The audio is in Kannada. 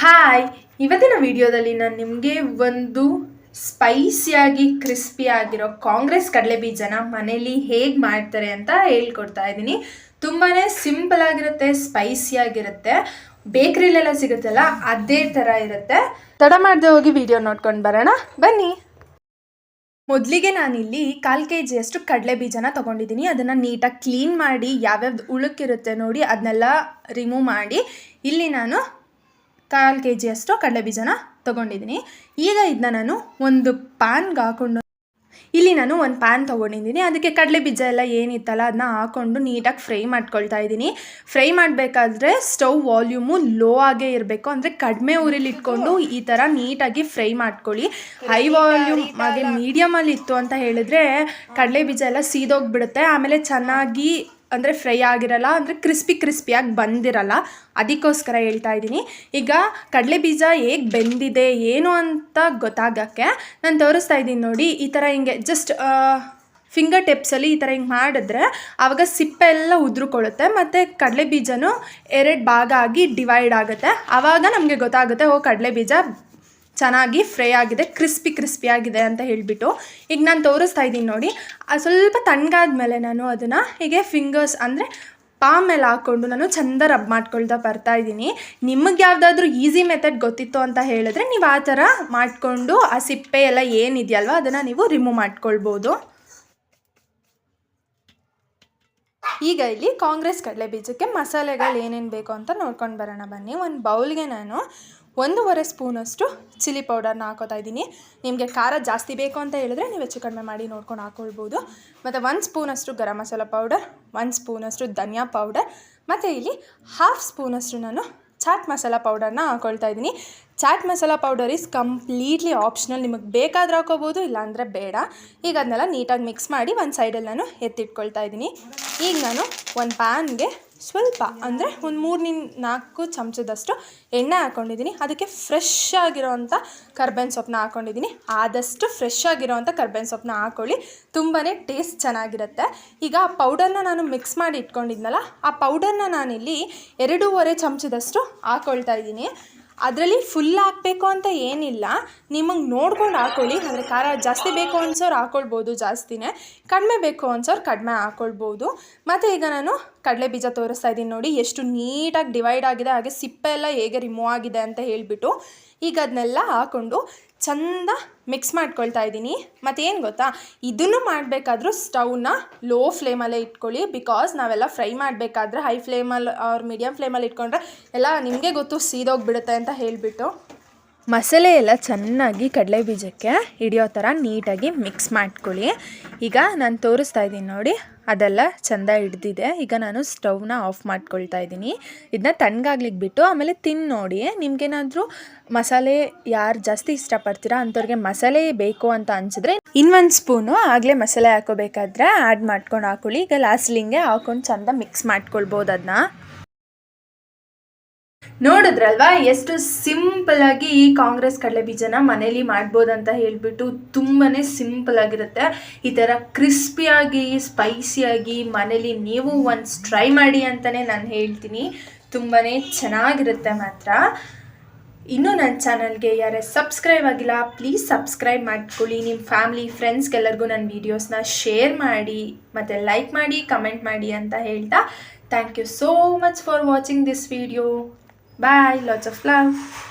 ಹಾಯ್ ಇವತ್ತಿನ ವಿಡಿಯೋದಲ್ಲಿ ನಾನು ನಿಮಗೆ ಒಂದು ಸ್ಪೈಸಿಯಾಗಿ ಕ್ರಿಸ್ಪಿ ಆಗಿರೋ ಕಾಂಗ್ರೆಸ್ ಕಡಲೆ ಬೀಜನ ಮನೇಲಿ ಹೇಗೆ ಮಾಡ್ತಾರೆ ಅಂತ ಹೇಳ್ಕೊಡ್ತಾ ಇದ್ದೀನಿ. ತುಂಬಾ ಸಿಂಪಲ್ ಆಗಿರುತ್ತೆ ಸ್ಪೈಸಿಯಾಗಿರುತ್ತೆ ಬೇಕ್ರಿಲೆಲ್ಲ ಸಿಗುತ್ತಲ್ಲ, ಅದೇ ಥರ ಇರುತ್ತೆ. ತಡ ಮಾಡದೆ ಹೋಗಿ ವಿಡಿಯೋ ನೋಡ್ಕೊಂಡು ಬರೋಣ. ಬನ್ನಿ. ಮೊದಲಿಗೆ ನಾನಿಲ್ಲಿ ಕಾಲು ಕೆ ಜಿಯಷ್ಟು ಕಡಲೆ ಬೀಜನ ತೊಗೊಂಡಿದ್ದೀನಿ. ಅದನ್ನು ನೀಟಾಗಿ ಕ್ಲೀನ್ ಮಾಡಿ, ಯಾವ್ಯಾವ್ದು ಉಳುಕಿರುತ್ತೆ ನೋಡಿ ಅದನ್ನೆಲ್ಲ ರಿಮೂವ್ ಮಾಡಿ, ಇಲ್ಲಿ ನಾನು ಕಾಲು ಕೆ ಜಿಯಷ್ಟು ಕಡಲೆ ಬೀಜನ ತೊಗೊಂಡಿದ್ದೀನಿ. ಈಗ ಇದನ್ನ ನಾನು ಒಂದು ಪ್ಯಾನ್ಗೆ ಹಾಕೊಂಡು ಇಲ್ಲಿ ನಾನು ಒಂದು ಪ್ಯಾನ್ ತೊಗೊಂಡಿದ್ದೀನಿ. ಅದಕ್ಕೆ ಕಡಲೆ ಬೀಜ ಎಲ್ಲ ಏನಿತ್ತಲ್ಲ ಅದನ್ನ ಹಾಕೊಂಡು ನೀಟಾಗಿ ಫ್ರೈ ಮಾಡ್ಕೊಳ್ತಾ ಇದ್ದೀನಿ. ಫ್ರೈ ಮಾಡಬೇಕಾದ್ರೆ ಸ್ಟವ್ ವಾಲ್ಯೂಮು ಲೋ ಆಗೇ ಇರಬೇಕು. ಅಂದರೆ ಕಡಿಮೆ ಊರಲ್ಲಿ ಇಟ್ಕೊಂಡು ಈ ಥರ ನೀಟಾಗಿ ಫ್ರೈ ಮಾಡ್ಕೊಳ್ಳಿ. ಹೈ ವಾಲ್ಯೂಮ್ ಹಾಗೆ ಮೀಡಿಯಮಲ್ಲಿ ಇತ್ತು ಅಂತ ಹೇಳಿದ್ರೆ ಕಡಲೆ ಬೀಜ ಎಲ್ಲ ಸೀದೋಗ್ಬಿಡುತ್ತೆ. ಆಮೇಲೆ ಚೆನ್ನಾಗಿ ಅಂದರೆ ಫ್ರೈ ಆಗಿರಲ್ಲ, ಅಂದರೆ ಕ್ರಿಸ್ಪಿ ಕ್ರಿಸ್ಪಿಯಾಗಿ ಬಂದಿರಲ್ಲ, ಅದಕ್ಕೋಸ್ಕರ ಹೇಳ್ತಾ ಇದ್ದೀನಿ. ಈಗ ಕಡಲೆ ಬೀಜ ಹೇಗೆ ಬೆಂದಿದೆ, ಏನು ಅಂತ ಗೊತ್ತಾಗೋಕ್ಕೆ ನಾನು ತೋರಿಸ್ತಾ ಇದ್ದೀನಿ ನೋಡಿ. ಈ ಥರ ಹಿಂಗೆ ಜಸ್ಟ್ ಫಿಂಗರ್ ಟಿಪ್ಸಲ್ಲಿ ಈ ಥರ ಹಿಂಗೆ ಮಾಡಿದ್ರೆ ಆವಾಗ ಸಿಪ್ಪೆ ಎಲ್ಲ ಉದುರುಕೊಳ್ಳುತ್ತೆ, ಮತ್ತು ಕಡಲೆ ಬೀಜನೂ ಎರಡು ಭಾಗ ಆಗಿ ಡಿವೈಡ್ ಆಗುತ್ತೆ. ಆವಾಗ ನಮಗೆ ಗೊತ್ತಾಗುತ್ತೆ, ಓ, ಕಡಲೆ ಬೀಜ ಚೆನ್ನಾಗಿ ಫ್ರೈ ಆಗಿದೆ, ಕ್ರಿಸ್ಪಿ ಕ್ರಿಸ್ಪಿ ಆಗಿದೆ ಅಂತ ಹೇಳಿಬಿಟ್ಟು. ಈಗ ನಾನು ತೋರಿಸ್ತಾ ಇದ್ದೀನಿ ನೋಡಿ. ಸ್ವಲ್ಪ ಸ್ವಲ್ಪ ತಣ್ಣಗಾದ್ಮೇಲೆ ನಾನು ಅದನ್ನು ಹೀಗೆ ಫಿಂಗರ್ಸ್ ಅಂದರೆ ಪಾಮ್ ಮೇಲೆ ಹಾಕ್ಕೊಂಡು ನಾನು ಚಂದ ರಬ್ ಮಾಡ್ಕೊಳ್ತಾ ಬರ್ತಾ ಇದ್ದೀನಿ. ನಿಮಗೆ ಯಾವುದಾದ್ರೂ ಈಸಿ ಮೆಥಡ್ ಗೊತ್ತಿತ್ತು ಅಂತ ಹೇಳಿದ್ರೆ ನೀವು ಆ ಥರ ಮಾಡಿಕೊಂಡು ಆ ಸಿಪ್ಪೆ ಎಲ್ಲ ಏನಿದೆಯಲ್ವ ಅದನ್ನು ನೀವು ರಿಮೂವ್ ಮಾಡ್ಕೊಳ್ಬೋದು. ಈಗ ಇಲ್ಲಿ ಕಾಂಗ್ರೆಸ್ ಕಡಲೆ ಬೀಜಕ್ಕೆ ಮಸಾಲೆಗಳು ಏನೇನು ಬೇಕು ಅಂತ ನೋಡ್ಕೊಂಡು ಬರೋಣ ಬನ್ನಿ. ಒಂದು ಬೌಲ್ಗೆ ನಾನು ಒಂದೂವರೆ ಸ್ಪೂನಷ್ಟು ಚಿಲ್ಲಿ ಪೌಡರ್ನ ಹಾಕೋತಾ ಇದ್ದೀನಿ. ನಿಮಗೆ ಖಾರ ಜಾಸ್ತಿ ಬೇಕು ಅಂತ ಹೇಳಿದ್ರೆ ನೀವು ಹೆಚ್ಚು ಕಡಿಮೆ ಮಾಡಿ ನೋಡ್ಕೊಂಡು ಹಾಕೊಳ್ಬೋದು. ಮತ್ತು ಒಂದು ಸ್ಪೂನಷ್ಟು ಗರಂ ಮಸಾಲ ಪೌಡರ್, ಒಂದು ಸ್ಪೂನಷ್ಟು ಧನಿಯಾ ಪೌಡರ್, ಮತ್ತು ಇಲ್ಲಿ ಹಾಫ್ ಸ್ಪೂನಷ್ಟು ನಾನು ಚಾಟ್ ಮಸಾಲ ಪೌಡರ್ನ ಹಾಕೊಳ್ತಾ ಇದ್ದೀನಿ. Chaat masala powder is completely optional. ನಿಮಗೆ ಬೇಕಾದ್ರೆ ಹಾಕೋಬೋದು, ಇಲ್ಲಾಂದರೆ ಬೇಡ. ಈಗ ಅದನ್ನೆಲ್ಲ ನೀಟಾಗಿ ಮಿಕ್ಸ್ ಮಾಡಿ ಒಂದು ಸೈಡಲ್ಲಿ ನಾನು ಎತ್ತಿಟ್ಕೊಳ್ತಾ ಇದ್ದೀನಿ. ಈಗ ನಾನು ಒಂದು ಪ್ಯಾನ್ಗೆ ಸ್ವಲ್ಪ ಅಂದರೆ ಒಂದು ಮೂರನಿಂದ ನಾಲ್ಕು ಚಮಚದಷ್ಟು ಎಣ್ಣೆ ಹಾಕ್ಕೊಂಡಿದ್ದೀನಿ ಅದಕ್ಕೆ ಫ್ರೆಶ್ ಆಗಿರೋವಂಥ ಕರ್ಬೇವಿನ ಸೊಪ್ಪನ್ನ ಹಾಕ್ಕೊಂಡಿದ್ದೀನಿ ಆದಷ್ಟು ಫ್ರೆಶ್ ಆಗಿರೋವಂಥ ಕರ್ಬೇವಿನ ಸೊಪ್ಪನ್ನ ಹಾಕ್ಕೊಳ್ಳಿ ತುಂಬಾ ಟೇಸ್ಟ್ ಚೆನ್ನಾಗಿರುತ್ತೆ. ಈಗ ಆ ಪೌಡರ್ನ ನಾನು ಮಿಕ್ಸ್ ಮಾಡಿ ಇಟ್ಕೊಂಡಿದ್ನಲ್ಲ, ಆ ಪೌಡರ್ನ ನಾನಿಲ್ಲಿ ಎರಡೂವರೆ ಚಮಚದಷ್ಟು ಹಾಕ್ಕೊಳ್ತಾ ಇದ್ದೀನಿ. ಅದರಲ್ಲಿ ಫುಲ್ ಹಾಕಬೇಕು ಅಂತ ಏನಿಲ್ಲ. ನಿಮಗೆ ನೋಡ್ಕೊಂಡು ಹಾಕೊಳ್ಳಿ. ಅಂದರೆ ಖಾರ ಜಾಸ್ತಿ ಬೇಕು ಅನ್ಸೋರು ಹಾಕೊಳ್ಬೋದು ಜಾಸ್ತಿನೇ. ಕಡಿಮೆ ಬೇಕು ಅನ್ಸೋರು ಕಡಿಮೆ ಹಾಕೊಳ್ಬೋದು. ಮತ್ತು ಈಗ ನಾನು ಕಡಲೆ ಬೀಜ ತೋರಿಸ್ತಾ ಇದ್ದೀನಿ ನೋಡಿ. ಎಷ್ಟು ನೀಟಾಗಿ ಡಿವೈಡ್ ಆಗಿದೆ. ಹಾಗೆ ಸಿಪ್ಪೆ ಎಲ್ಲ ಹೇಗೆ ರಿಮೂವ್ ಆಗಿದೆ ಅಂತ ಹೇಳಿಬಿಟ್ಟು ಈಗ ಅದನ್ನೆಲ್ಲ ಹಾಕ್ಕೊಂಡು ಚಂದ ಮಿಕ್ಸ್ ಮಾಡ್ಕೊಳ್ತಾ ಇದ್ದೀನಿ. ಮತ್ತೇನು ಗೊತ್ತಾ? ಇದನ್ನು ಮಾಡಬೇಕಾದ್ರೂ ಸ್ಟವ್ನ ಲೋ ಫ್ಲೇಮಲ್ಲೇ ಇಟ್ಕೊಳ್ಳಿ. ಬಿಕಾಸ್ ನಾವೆಲ್ಲ ಫ್ರೈ ಮಾಡಬೇಕಾದ್ರೆ ಹೈ ಫ್ಲೇಮಲ್ಲಿ ಅವ್ರ ಮೀಡಿಯಮ್ ಫ್ಲೇಮಲ್ಲಿ ಇಟ್ಕೊಂಡ್ರೆ ಎಲ್ಲ ನಿಮಗೆ ಗೊತ್ತು ಸೀದೋಗ್ಬಿಡುತ್ತೆ ಅಂತ ಹೇಳಿಬಿಟ್ಟು. ಮಸಾಲೆ ಎಲ್ಲ ಚೆನ್ನಾಗಿ ಕಡಲೆ ಬೀಜಕ್ಕೆ ಹಿಡಿಯೋ ಥರ ನೀಟಾಗಿ ಮಿಕ್ಸ್ ಮಾಡ್ಕೊಳ್ಳಿ. ಈಗ ನಾನು ತೋರಿಸ್ತಾ ಇದ್ದೀನಿ ನೋಡಿ, ಅದೆಲ್ಲ ಚೆಂದ ಹಿಡ್ದಿದೆ. ಈಗ ನಾನು ಸ್ಟವ್ನ ಆಫ್ ಮಾಡ್ಕೊಳ್ತಾ ಇದ್ದೀನಿ. ಇದನ್ನ ತಣ್ಣಗಾಗ್ಲಿಕ್ಕೆ ಬಿಟ್ಟು ಆಮೇಲೆ ತಿನ್ನೋಡಿ ನೋಡಿ. ನಿಮ್ಗೇನಾದರೂ ಮಸಾಲೆ ಯಾರು ಜಾಸ್ತಿ ಇಷ್ಟಪಡ್ತೀರಾ ಅಂಥವ್ರಿಗೆ ಮಸಾಲೆ ಬೇಕು ಅಂತ ಅನಿಸಿದ್ರೆ ಇನ್ನೊಂದು ಸ್ಪೂನು ಆಗಲೇ ಮಸಾಲೆ ಹಾಕೋಬೇಕಾದ್ರೆ ಆ್ಯಡ್ ಮಾಡ್ಕೊಂಡು ಹಾಕೊಳ್ಳಿ. ಈಗ ಲಾಸ್ಟ್ಲಿಂಗೆ ಹಾಕೊಂಡು ಚೆಂದ ಮಿಕ್ಸ್ ಮಾಡ್ಕೊಳ್ಬೋದು ಅದನ್ನ ನೋಡಿದ್ರಲ್ವಾ? ಎಷ್ಟು ಸಿಂಪಲ್ ಆಗಿ ಈ ಕಾಂಗ್ರೆಸ್ ಕಡಲೆ ಬೀಜನ ಮನೇಲಿ ಮಾಡ್ಬೋದು ಅಂತ ಹೇಳ್ಬಿಟ್ಟು ತುಂಬಾನೇ ಸಿಂಪಲ್ ಆಗಿರುತ್ತೆ. ಈ ಥರ ಕ್ರಿಸ್ಪಿಯಾಗಿ ಸ್ಪೈಸಿಯಾಗಿ ಮನೇಲಿ ನೀವು ಒನ್ಸ್ ಟ್ರೈ ಮಾಡಿ ಅಂತಲೇ ನಾನು ಹೇಳ್ತೀನಿ. ತುಂಬಾ ಚೆನ್ನಾಗಿರುತ್ತೆ ಮಾತ್ರ. ಇನ್ನೂ ನನ್ನ ಚಾನಲ್ಗೆ ಯಾರೇ ಸಬ್ಸ್ಕ್ರೈಬ್ ಆಗಿಲ್ಲ ಪ್ಲೀಸ್ ಸಬ್ಸ್ಕ್ರೈಬ್ ಮಾಡ್ಕೊಳ್ಳಿ. ನಿಮ್ಮ ಫ್ಯಾಮ್ಲಿ ಫ್ರೆಂಡ್ಸ್ಗೆಲ್ಲರಿಗೂ ನನ್ನ ವೀಡಿಯೋಸ್ನ ಶೇರ್ ಮಾಡಿ, ಮತ್ತು ಲೈಕ್ ಮಾಡಿ ಕಮೆಂಟ್ ಮಾಡಿ ಅಂತ ಹೇಳ್ತಾ. Thank you so much for watching this video Bye. Lots of love.